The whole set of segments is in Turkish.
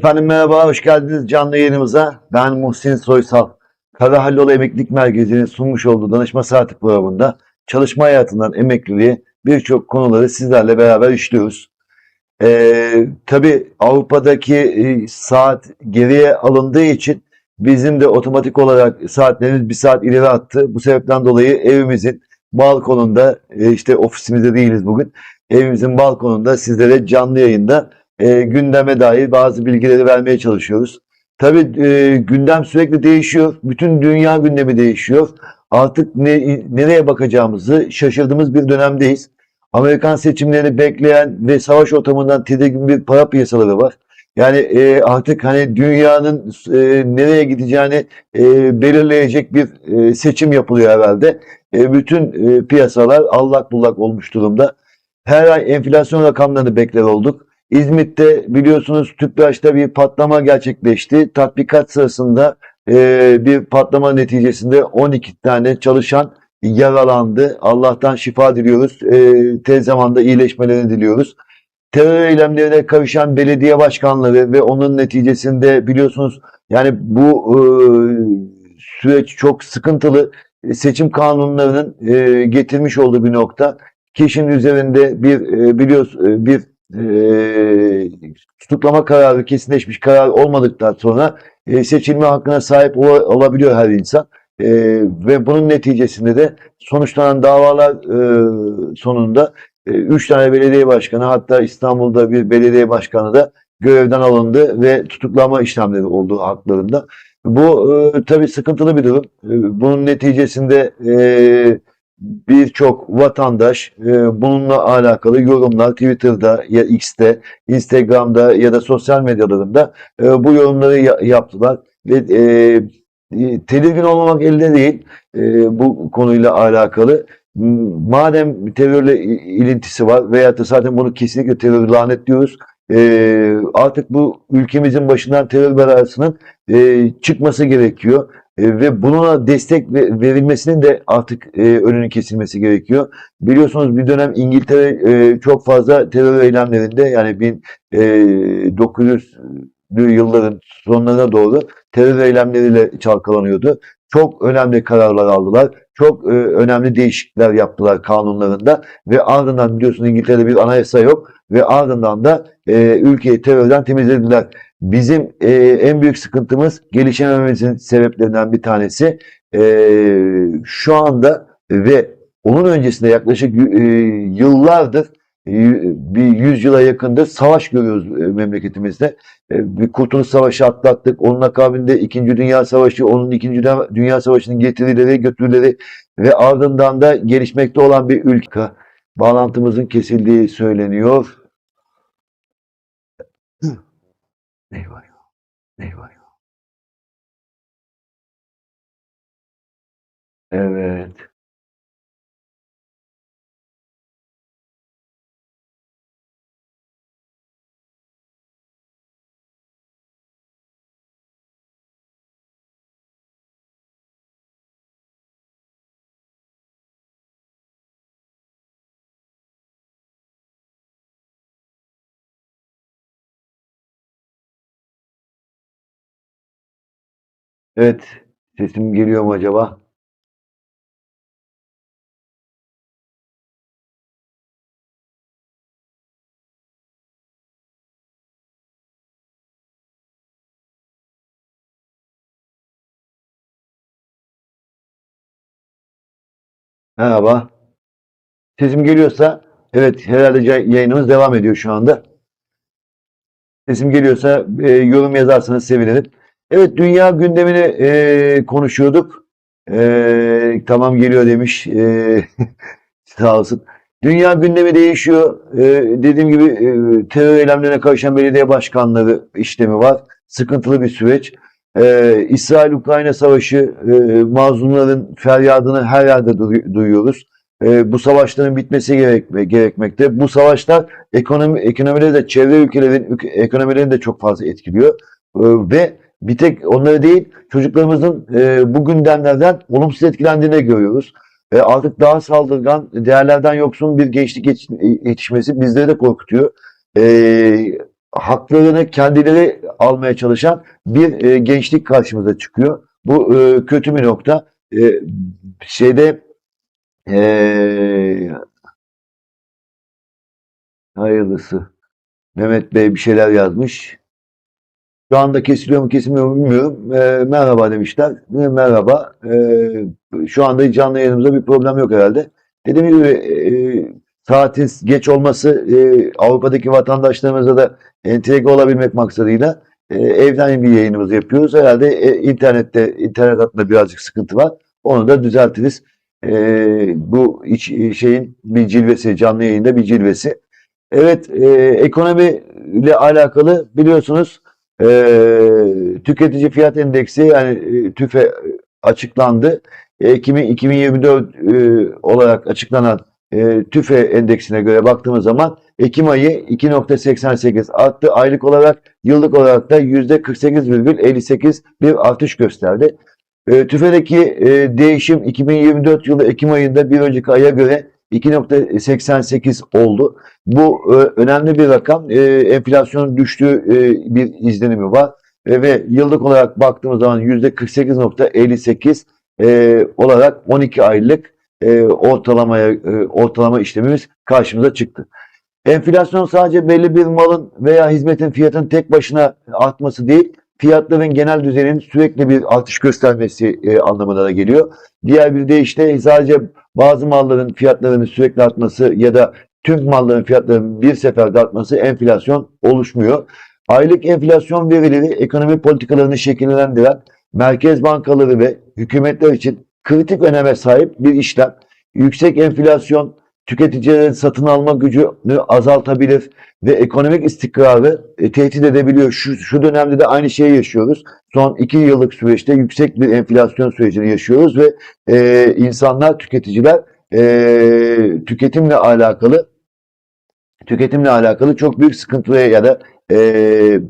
Efendim merhaba, hoş geldiniz canlı yayınımıza. Ben Muhsin Soysal. Kara Hallolu Emeklilik Merkezi'nin sunmuş olduğu danışma saati programında çalışma hayatından emekliliğe birçok konuları sizlerle beraber işliyoruz. Ee, tabii Avrupa'daki e, saat geriye alındığı için bizim de otomatik olarak saatlerimiz bir saat ileri attı. Bu sebepten dolayı evimizin balkonunda, e, işte ofisimizde değiliz bugün, evimizin balkonunda sizlere canlı yayında e, gündeme dair bazı bilgileri vermeye çalışıyoruz. Tabii e, gündem sürekli değişiyor. Bütün dünya gündemi değişiyor. Artık ne, nereye bakacağımızı şaşırdığımız bir dönemdeyiz. Amerikan seçimlerini bekleyen ve savaş ortamından tedirgin bir para piyasaları var. Yani e, artık hani dünyanın e, nereye gideceğini e, belirleyecek bir e, seçim yapılıyor herhalde. E, bütün e, piyasalar allak bullak olmuş durumda. Her ay enflasyon rakamlarını bekler olduk. İzmit'te biliyorsunuz TÜPRAŞ'ta bir patlama gerçekleşti. Tatbikat sırasında e, bir patlama neticesinde 12 tane çalışan yaralandı. Allah'tan şifa diliyoruz. E, tez zamanda iyileşmelerini diliyoruz. Terör eylemlerine karışan belediye başkanları ve onun neticesinde biliyorsunuz yani bu e, süreç çok sıkıntılı. Seçim kanunlarının e, getirmiş olduğu bir nokta. Kişinin üzerinde bir e, biliyoruz bir e, tutuklama kararı kesinleşmiş karar olmadıktan sonra e, seçilme hakkına sahip ol- olabiliyor her insan. E, ve bunun neticesinde de sonuçlanan davalar e, sonunda e, üç tane belediye başkanı hatta İstanbul'da bir belediye başkanı da görevden alındı ve tutuklama işlemleri oldu haklarında. Bu e, tabii sıkıntılı bir durum. E, bunun neticesinde e, birçok vatandaş e, bununla alakalı yorumlar Twitter'da ya X'te, Instagram'da ya da sosyal medyalarında e, bu yorumları ya- yaptılar ve e, e, tedirgin olmamak elde değil bu konuyla alakalı. Madem terörle ilintisi var veyahut da zaten bunu kesinlikle terör lanetliyoruz. E, artık bu ülkemizin başından terör belasının e, çıkması gerekiyor. E, ve buna destek ve- verilmesinin de artık e, önünün kesilmesi gerekiyor. Biliyorsunuz bir dönem İngiltere e, çok fazla terör eylemlerinde yani 1900'lü yılların sonlarına doğru terör eylemleriyle çalkalanıyordu. Çok önemli kararlar aldılar. Çok e, önemli değişiklikler yaptılar kanunlarında ve ardından biliyorsunuz İngiltere'de bir anayasa yok ve ardından da e, ülkeyi terörden temizlediler. Bizim e, en büyük sıkıntımız gelişemememizin sebeplerinden bir tanesi e, şu anda ve onun öncesinde yaklaşık e, yıllardır e, bir yüzyıla yakındır savaş görüyoruz e, memleketimizde. E, bir Kurtuluş Savaşı atlattık. Onun akabinde İkinci Dünya Savaşı, onun İkinci Dünya- Savaşı'nın getirileri, götürüleri ve ardından da gelişmekte olan bir ülke. Bağlantımızın kesildiği söyleniyor. Eyvah ya. Eyvah ya. Evet. Evet. Sesim geliyor mu acaba? Merhaba. Sesim geliyorsa evet herhalde yayınımız devam ediyor şu anda. Sesim geliyorsa e, yorum yazarsanız sevinirim. Evet dünya gündemini e, konuşuyorduk. E, tamam geliyor demiş. E, sağ olsun. Dünya gündemi değişiyor. E, dediğim gibi e, terör eylemlerine karışan belediye başkanları işlemi var. Sıkıntılı bir süreç. E, İsrail-Ukrayna savaşı e, mazlumların feryadını her yerde duy- duyuyoruz. E, bu savaşların bitmesi gerekme, gerekmekte. Bu savaşlar ekonomi ekonomileri de çevre ülkelerin ülke- ekonomilerini de çok fazla etkiliyor. E, ve bir tek onları değil çocuklarımızın e, bu gündemlerden olumsuz etkilendiğini görüyoruz. E, artık daha saldırgan, değerlerden yoksun bir gençlik yetiş- yetişmesi bizleri de korkutuyor. E, haklarını kendileri almaya çalışan bir e, gençlik karşımıza çıkıyor. Bu e, kötü bir nokta. E, şeyde e, hayırlısı. Mehmet Bey bir şeyler yazmış. Şu anda kesiliyor mu kesilmiyor mu bilmiyorum. E, merhaba demişler. E, merhaba. E, şu anda canlı yayınımızda bir problem yok herhalde. Dediğim gibi e, saatin geç olması e, Avrupa'daki vatandaşlarımıza da entegre olabilmek maksadıyla e, evden bir yayınımızı yapıyoruz. Herhalde e, internette internet hattında birazcık sıkıntı var. Onu da düzeltiriz. E, bu iç, şeyin bir cilvesi, canlı yayında bir cilvesi. Evet, e, ekonomi ile alakalı biliyorsunuz e, tüketici fiyat endeksi yani e, TÜFE açıklandı. E, 2000 2024 e, olarak açıklanan e, TÜFE endeksine göre baktığımız zaman Ekim ayı 2.88 arttı. Aylık olarak yıllık olarak da %48,58 bir artış gösterdi. E, TÜFE'deki e, değişim 2024 yılı Ekim ayında bir önceki aya göre 2.88 oldu. Bu e, önemli bir rakam. E, enflasyonun düştüğü e, bir izlenimi var. E, ve yıllık olarak baktığımız zaman %48.58 e, olarak 12 aylık e, ortalamaya e, ortalama işlemimiz karşımıza çıktı. Enflasyon sadece belli bir malın veya hizmetin fiyatının tek başına artması değil, fiyatların genel düzeninin sürekli bir artış göstermesi e, anlamına da geliyor. Diğer bir deyişle sadece bazı malların fiyatlarının sürekli artması ya da tüm malların fiyatlarının bir seferde artması enflasyon oluşmuyor. Aylık enflasyon verileri ekonomi politikalarını şekillendiren merkez bankaları ve hükümetler için kritik öneme sahip bir işlem. Yüksek enflasyon tüketicilerin satın alma gücünü azaltabilir ve ekonomik istikrarı e, tehdit edebiliyor. Şu, şu dönemde de aynı şeyi yaşıyoruz. Son iki yıllık süreçte yüksek bir enflasyon sürecini yaşıyoruz ve e, insanlar, tüketiciler e, tüketimle alakalı tüketimle alakalı çok büyük sıkıntıya ya da e,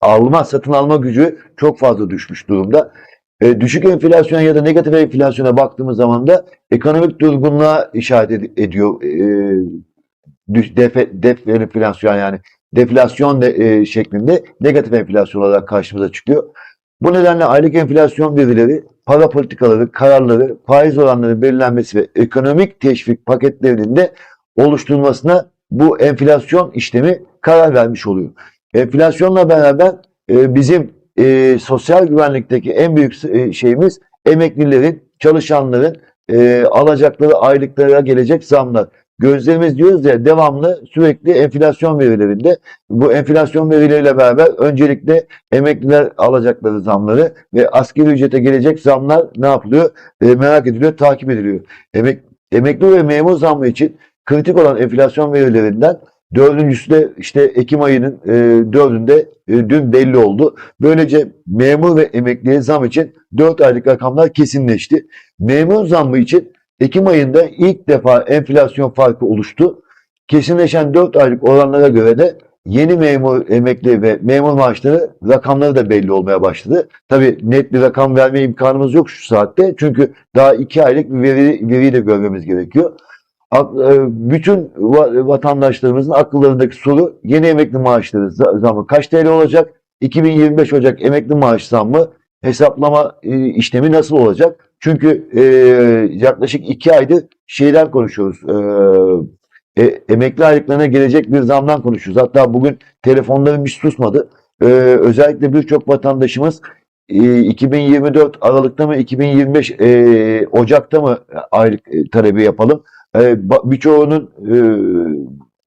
alma, satın alma gücü çok fazla düşmüş durumda. E, düşük enflasyon ya da negatif enflasyona baktığımız zaman da ekonomik durgunluğa işaret ed- ediyor. E, defe, def enflasyon yani deflasyon de, e, şeklinde negatif enflasyon olarak karşımıza çıkıyor. Bu nedenle aylık enflasyon verileri, para politikaları, kararları, faiz oranları belirlenmesi ve ekonomik teşvik paketlerinin de oluşturulmasına bu enflasyon işlemi karar vermiş oluyor. Enflasyonla beraber e, bizim e, sosyal güvenlikteki en büyük e, şeyimiz emeklilerin, çalışanların e, alacakları aylıklara gelecek zamlar. Gözlerimiz diyoruz ya devamlı sürekli enflasyon verilerinde bu enflasyon verileriyle beraber öncelikle emekliler alacakları zamları ve asgari ücrete gelecek zamlar ne yapılıyor? E, merak ediliyor, takip ediliyor. Emek, emekli ve memur zammı için kritik olan enflasyon verilerinden Dördüncüsü de işte Ekim ayının e, dördünde e, dün belli oldu. Böylece memur ve emekliye zam için 4 aylık rakamlar kesinleşti. Memur zammı için Ekim ayında ilk defa enflasyon farkı oluştu. Kesinleşen 4 aylık oranlara göre de yeni memur, emekli ve memur maaşları rakamları da belli olmaya başladı. Tabii net bir rakam verme imkanımız yok şu saatte. Çünkü daha 2 aylık bir veri, veriyi de görmemiz gerekiyor. E, bütün va- vatandaşlarımızın akıllarındaki soru yeni emekli maaşları za- zammı kaç TL olacak? 2025 Ocak emekli maaş zammı hesaplama e, işlemi nasıl olacak? Çünkü e, yaklaşık iki aydır şeyden konuşuyoruz. E, e, emekli aylıklarına gelecek bir zamdan konuşuyoruz. Hatta bugün telefonlarım hiç susmadı. E, özellikle birçok vatandaşımız e, 2024 Aralık'ta mı 2025 e, Ocak'ta mı aylık e, talebi yapalım? E, birçoğunun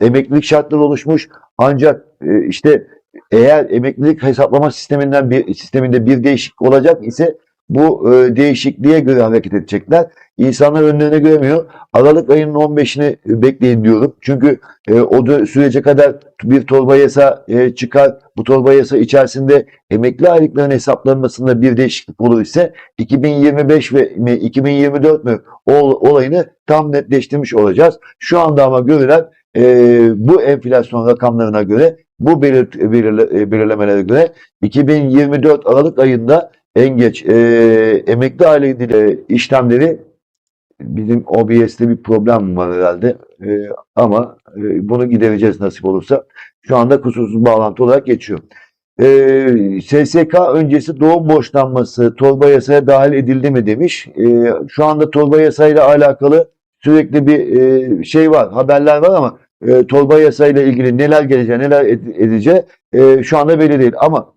e, emeklilik şartları oluşmuş ancak e, işte eğer emeklilik hesaplama sisteminden bir sisteminde bir değişiklik olacak ise bu e, değişikliğe göre hareket edecekler. İnsanlar önlerine göremiyor. Aralık ayının 15'ini bekleyin diyorum. Çünkü e, o sürece kadar bir torba yasa e, çıkar. Bu torba yasa içerisinde emekli aylıkların hesaplanmasında bir değişiklik olur ise 2025 ve mi, 2024 mü ol- olayını tam netleştirmiş olacağız. Şu anda ama görülen e, bu enflasyon rakamlarına göre bu belir, belirle- e, belirlemelere göre 2024 Aralık ayında en geç e, emekli aile e, işlemleri bizim OBS'te bir problem var herhalde E, ama e, bunu gidereceğiz nasip olursa. şu anda kusursuz bağlantı olarak geçiyor. Ee, SSK öncesi doğum borçlanması torba yasaya dahil edildi mi demiş. Ee, şu anda torba yasayla alakalı sürekli bir e, şey var, haberler var ama e, torba yasayla ilgili neler geleceği, neler ed- edeceği e, şu anda belli değil. Ama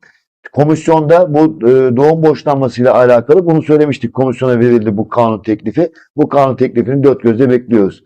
komisyonda bu e, doğum borçlanmasıyla alakalı bunu söylemiştik. Komisyona verildi bu kanun teklifi. Bu kanun teklifini dört gözle bekliyoruz.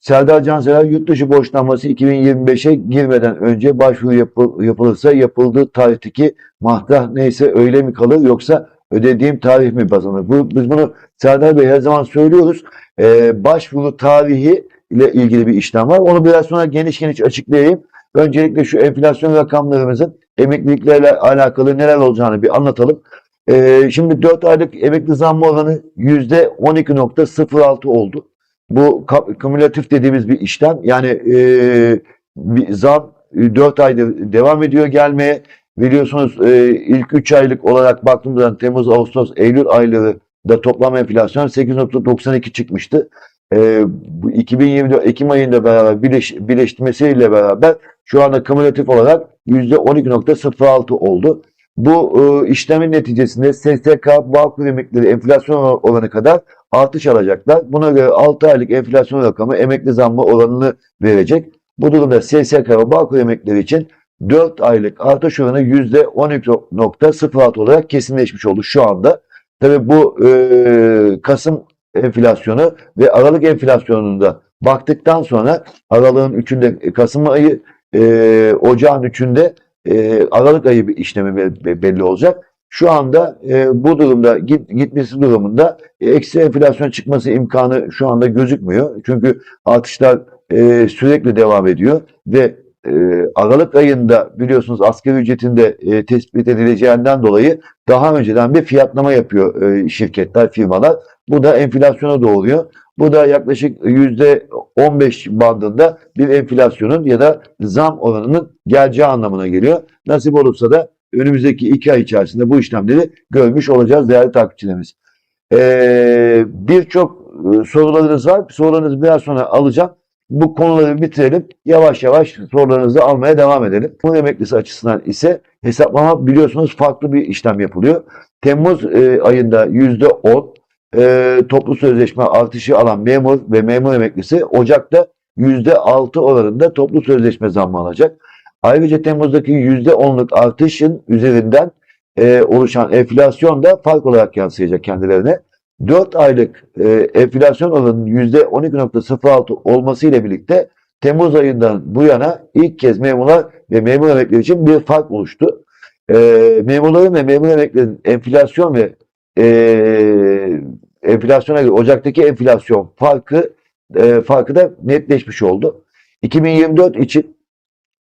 Serdar Cansever yurt dışı borçlanması 2025'e girmeden önce başvuru yapı- yapılırsa yapıldığı tarihteki mahdah neyse öyle mi kalır yoksa ödediğim tarih mi bazanır? Bu, biz bunu Serdar Bey her zaman söylüyoruz. Ee, başvuru tarihi ile ilgili bir işlem var. Onu biraz sonra geniş geniş açıklayayım. Öncelikle şu enflasyon rakamlarımızın emekliliklerle alakalı neler olacağını bir anlatalım. Ee, şimdi 4 aylık emekli zammı oranı %12.06 oldu. Bu kümülatif dediğimiz bir işlem. Yani e, bir zam 4 aydır devam ediyor gelmeye. Biliyorsunuz e, ilk 3 aylık olarak baktığımızda Temmuz, Ağustos, Eylül ayları da toplam enflasyon 8.92 çıkmıştı. E, bu 2024 Ekim ayında beraber birleş, birleştirmesiyle beraber şu anda kümülatif olarak %12.06 oldu. Bu e, işlemin neticesinde SSK, Bağkur emeklileri enflasyon oranı kadar artış alacaklar. Buna göre 6 aylık enflasyon rakamı emekli zammı oranını verecek. Bu durumda SSK ve Bağkur emeklileri için 4 aylık artış oranı %12.06 olarak kesinleşmiş oldu şu anda. Tabii bu e, Kasım enflasyonu ve Aralık enflasyonunda baktıktan sonra Aralık'ın 3'ünde Kasım ayı e, Ocağın 3'ünde e, Aralık ayı işlemi be- be- belli olacak. Şu anda e, bu durumda git, gitmesi durumunda e, eksi enflasyon çıkması imkanı şu anda gözükmüyor. Çünkü artışlar e, sürekli devam ediyor ve e, Aralık ayında biliyorsunuz asgari ücretinde e, tespit edileceğinden dolayı daha önceden bir fiyatlama yapıyor e, şirketler, firmalar. Bu da enflasyona doğuruyor. Bu da yaklaşık %15 bandında bir enflasyonun ya da zam oranının geleceği anlamına geliyor. Nasip olursa da önümüzdeki iki ay içerisinde bu işlemleri görmüş olacağız değerli takipçilerimiz. Ee, Birçok sorularınız var. Sorularınızı biraz sonra alacağım. Bu konuları bitirelim. Yavaş yavaş sorularınızı almaya devam edelim. Bu emeklisi açısından ise hesaplama biliyorsunuz farklı bir işlem yapılıyor. Temmuz e, ayında %10 e, toplu sözleşme artışı alan memur ve memur emeklisi Ocak'ta %6 oranında toplu sözleşme zammı alacak. Ayrıca Temmuz'daki %10'luk artışın üzerinden e, oluşan enflasyon da fark olarak yansıyacak kendilerine. 4 aylık e, enflasyon oranının %12.06 olması ile birlikte Temmuz ayından bu yana ilk kez memurlar ve memur emeklileri için bir fark oluştu. E, memurların ve memur emeklilerin enflasyon ve e, enflasyona göre Ocak'taki enflasyon farkı e, farkı da netleşmiş oldu. 2024 için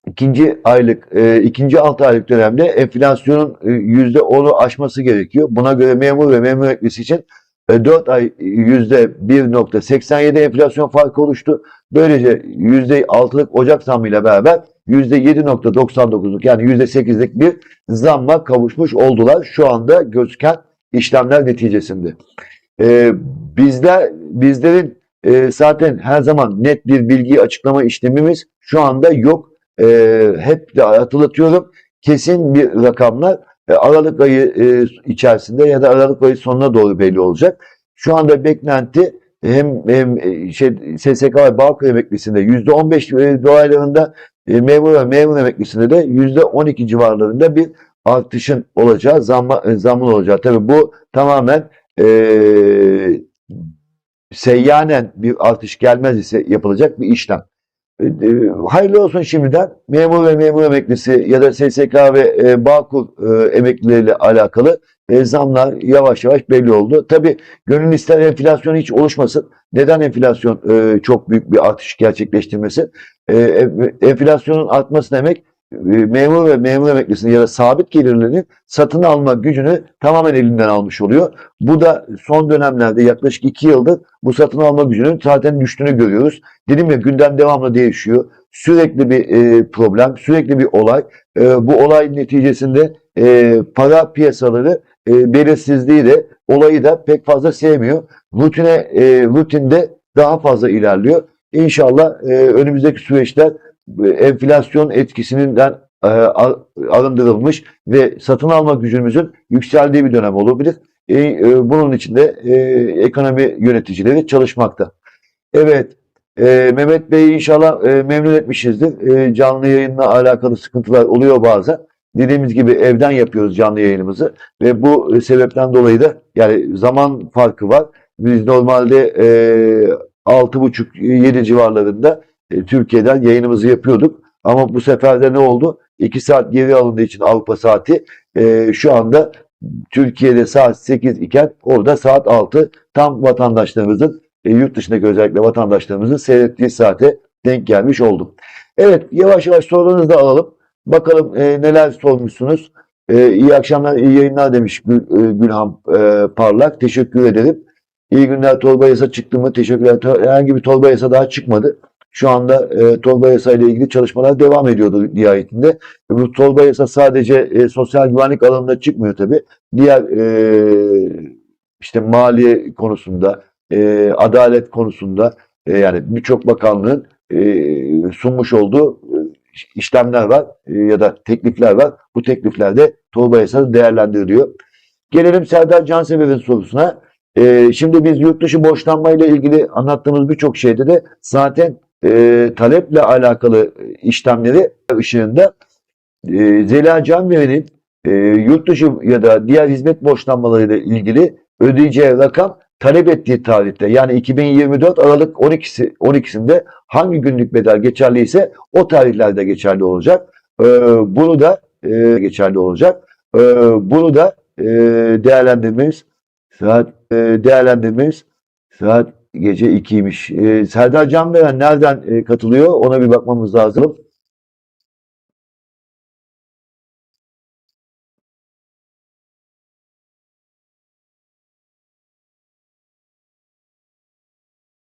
ikinci aylık, e, ikinci altı aylık dönemde enflasyonun e, yüzde onu aşması gerekiyor. Buna göre memur ve memur emeklisi için 4 ay yüzde 1.87 enflasyon farkı oluştu. Böylece yüzde 6'lık Ocak zammıyla beraber yüzde 7.99'luk yani yüzde 8'lik bir zamma kavuşmuş oldular şu anda gözüken işlemler neticesinde. E, bizler bizlerin e, zaten her zaman net bir bilgi açıklama işlemimiz şu anda yok. E, hep de hatırlatıyorum kesin bir rakamlar Aralık ayı e, içerisinde ya da Aralık ayı sonuna doğru belli olacak. Şu anda beklenti hem, hem e, şey, SSK ve Bağkur emeklisinde %15 e, dolaylarında e, memur ve memur emeklisinde de %12 civarlarında bir artışın olacağı, zamma, e, zammın olacağı. Tabii bu tamamen e, seyyanen bir artış gelmez ise yapılacak bir işlem. E, e, hayırlı olsun şimdiden memur ve memur emeklisi ya da SSK ve e, Bağkur e, emeklileriyle alakalı zamlar yavaş yavaş belli oldu. Tabii gönül ister enflasyon hiç oluşmasın. Neden enflasyon çok büyük bir artış gerçekleştirmesi? E, enflasyonun artması demek memur ve memur emeklisinin ya da sabit gelirlerinin satın alma gücünü tamamen elinden almış oluyor. Bu da son dönemlerde yaklaşık iki yıldır bu satın alma gücünün zaten düştüğünü görüyoruz. Dedim ya gündem devamlı değişiyor. Sürekli bir e, problem, sürekli bir olay. E, bu olay neticesinde e, para piyasaları e, belirsizliği de olayı da pek fazla sevmiyor. Rutine, e, rutinde daha fazla ilerliyor. İnşallah e, önümüzdeki süreçler enflasyon etkisinden e, ar- arındırılmış ve satın alma gücümüzün yükseldiği bir dönem olabilir. E, e, bunun için de e, ekonomi yöneticileri çalışmakta. Evet, e, Mehmet Bey'i inşallah memnun etmişizdir. Canlı yayınla alakalı sıkıntılar oluyor bazen. Dediğimiz gibi evden yapıyoruz canlı yayınımızı ve bu sebepten dolayı da yani zaman farkı var. Biz normalde e, 6.30-7 civarlarında e, Türkiye'den yayınımızı yapıyorduk. Ama bu sefer de ne oldu? 2 saat geri alındığı için Avrupa saati e, şu anda Türkiye'de saat 8 iken orada saat 6 tam vatandaşlarımızın e, yurt dışındaki özellikle vatandaşlarımızın seyrettiği saate denk gelmiş oldum. Evet yavaş yavaş sorularınızı da alalım. Bakalım e, neler sormuşsunuz. E, iyi akşamlar, iyi yayınlar demiş Gül, e, Gülhan e, Parlak. Teşekkür ederim. İyi günler torba yasa çıktı mı? Teşekkürler. Herhangi bir torba yasa daha çıkmadı. Şu anda e, torba yasa ile ilgili çalışmalar devam ediyordu nihayetinde. Bu torba yasa sadece e, sosyal güvenlik alanında çıkmıyor tabii. Diğer e, işte mali konusunda, e, adalet konusunda e, yani birçok bakanlığın e, sunmuş olduğu e, işlemler var e, ya da teklifler var. Bu tekliflerde torba yasası değerlendiriliyor. Gelelim Serdar Cansever'in sorusuna. E, şimdi biz yurt dışı borçlanmayla ilgili anlattığımız birçok şeyde de zaten e, taleple alakalı işlemleri ışığında e, Zeliha Canveri'nin e, yurt dışı ya da diğer hizmet borçlanmalarıyla ilgili ödeyeceği rakam talep ettiği tarihte yani 2024 Aralık 12'si 12'sinde hangi günlük bedel geçerliyse o tarihlerde geçerli olacak. E, bunu da e, geçerli olacak. E, bunu da e, değerlendirmemiz saat e, değerlendirmemiz saat gece 2'ymiş. E, Serdar Canveren nereden e, katılıyor? Ona bir bakmamız lazım.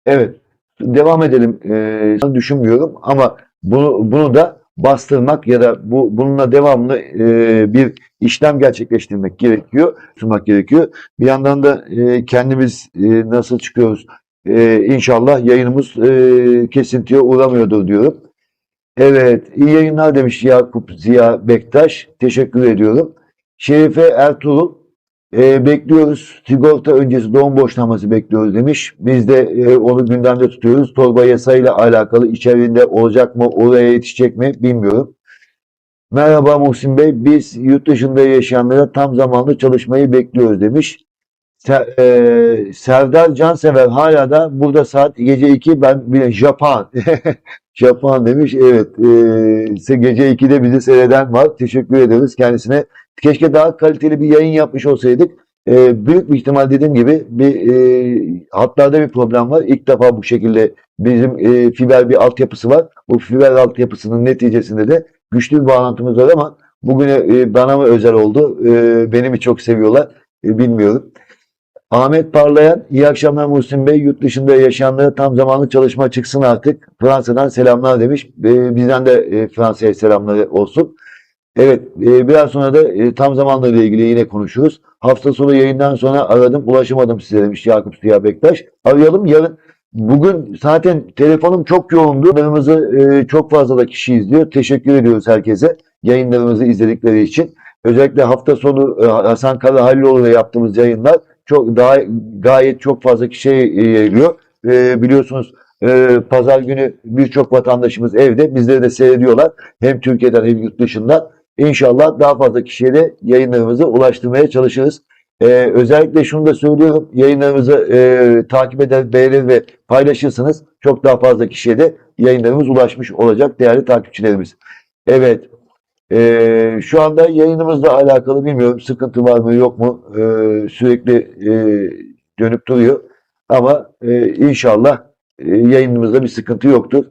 Evet, devam edelim. Ee, düşünmüyorum ama bunu bunu da bastırmak ya da bu bununla devamlı e, bir işlem gerçekleştirmek gerekiyor, sunmak gerekiyor. Bir yandan da e, kendimiz e, nasıl çıkıyoruz? E, inşallah yayınımız e, kesintiye uğramıyordur diyorum. Evet, iyi yayınlar demiş Yakup Ziya Bektaş. Teşekkür ediyorum. Şerife Ertuğrul e, bekliyoruz. Sigorta öncesi doğum borçlanması bekliyoruz demiş. Biz de e, onu gündemde tutuyoruz. Torba yasayla alakalı içeriğinde olacak mı, oraya yetişecek mi bilmiyorum. Merhaba Muhsin Bey. Biz yurt dışında yaşayanlara tam zamanlı çalışmayı bekliyoruz demiş. Se- e, Serdar Cansever hala da burada saat gece 2 ben bile Japon. Japon demiş. Evet. E, gece 2'de bizi seyreden var. Teşekkür ederiz kendisine. Keşke daha kaliteli bir yayın yapmış olsaydık. Ee, büyük bir ihtimal dediğim gibi bir e, hatlarda bir problem var. İlk defa bu şekilde bizim e, fiber bir altyapısı var. Bu fiber altyapısının neticesinde de güçlü bir bağlantımız var ama bugüne e, bana mı özel oldu? E, beni mi çok seviyorlar? E, bilmiyorum. Ahmet Parlayan, iyi akşamlar Muhsin Bey. Yurt dışında yaşayanlara tam zamanlı çalışma çıksın artık. Fransa'dan selamlar demiş. E, bizden de e, Fransa'ya selamlar olsun. Evet, e, biraz sonra da e, tam zamanla ile ilgili yine konuşuruz. Hafta sonu yayından sonra aradım, ulaşamadım size demiş Yakup Ziya Bektaş. Arayalım yarın. Bugün zaten telefonum çok yoğundu. Yayınlarımızı çok fazla da kişi izliyor. Teşekkür ediyoruz herkese yayınlarımızı izledikleri için. Özellikle hafta sonu Hasan Karahalloğlu ile yaptığımız yayınlar çok daha gayet çok fazla kişiye e, yayılıyor. E, biliyorsunuz e, pazar günü birçok vatandaşımız evde. Bizleri de seyrediyorlar. Hem Türkiye'den hem yurt dışından. İnşallah daha fazla kişiye de yayınlarımızı ulaştırmaya çalışırız. Ee, özellikle şunu da söylüyorum. Yayınlarımızı e, takip eder, beğenir ve paylaşırsanız çok daha fazla kişiye de yayınlarımız ulaşmış olacak değerli takipçilerimiz. Evet. Ee, şu anda yayınımızla alakalı bilmiyorum sıkıntı var mı yok mu Ee, sürekli e, dönüp duruyor. Ama e, inşallah e, yayınımızda bir sıkıntı yoktur.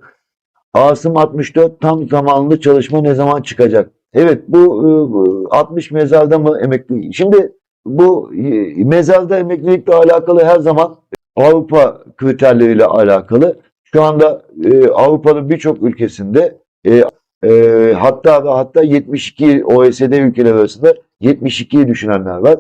Asım 64 tam zamanlı çalışma ne zaman çıkacak? Evet bu e, 60 mezarda mı emekli? Şimdi bu e, mezarda emeklilikle alakalı her zaman Avrupa kriterleriyle alakalı. Şu anda e, Avrupa'nın birçok ülkesinde e, e, hatta ve hatta 72 OECD ülkeler arasında 72'yi düşünenler var.